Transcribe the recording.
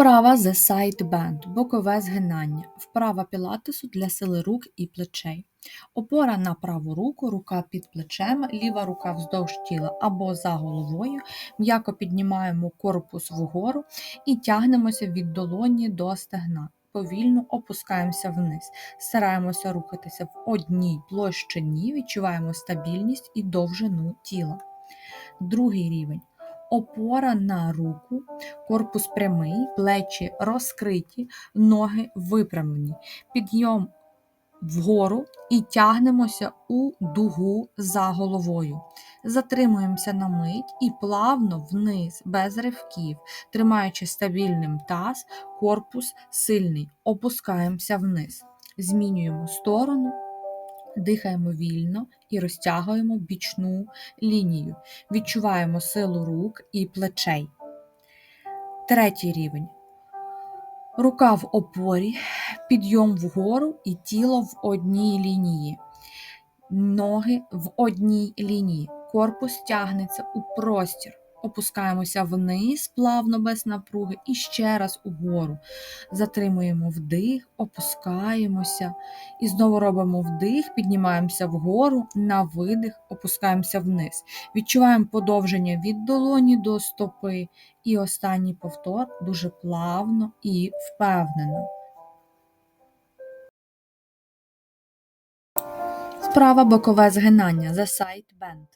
Вправа The Side Bend – бокове згинання. Вправа пілатесу для сили рук і плечей. Опора на праву руку, рука під плечем, ліва рука вздовж тіла або за головою. М'яко піднімаємо корпус вгору і тягнемося від долоні до стегна. Повільно опускаємося вниз. Стараємося рухатися в одній площині, відчуваємо стабільність і довжину тіла. Другий рівень. Опора на руку, корпус прямий, плечі розкриті, ноги випрямлені. Підйом вгору і тягнемося у дугу за головою. Затримуємося на мить і плавно вниз, без ривків, тримаючи стабільним таз, корпус сильний. Опускаємося вниз. Змінюємо сторону, дихаємо вільно і розтягуємо бічну лінію. Відчуваємо силу рук і плечей. Третій рівень. Рука в опорі, підйом вгору і тіло в одній лінії. Ноги в одній лінії. Корпус тягнеться у простір. Опускаємося вниз, плавно без напруги, і ще раз угору. Затримуємо вдих, опускаємося. І знову робимо вдих, піднімаємося вгору, на видих, опускаємося вниз. Відчуваємо подовження від долоні до стопи. І останній повтор дуже плавно і впевнено. Справа бокове згинання The Side Bend.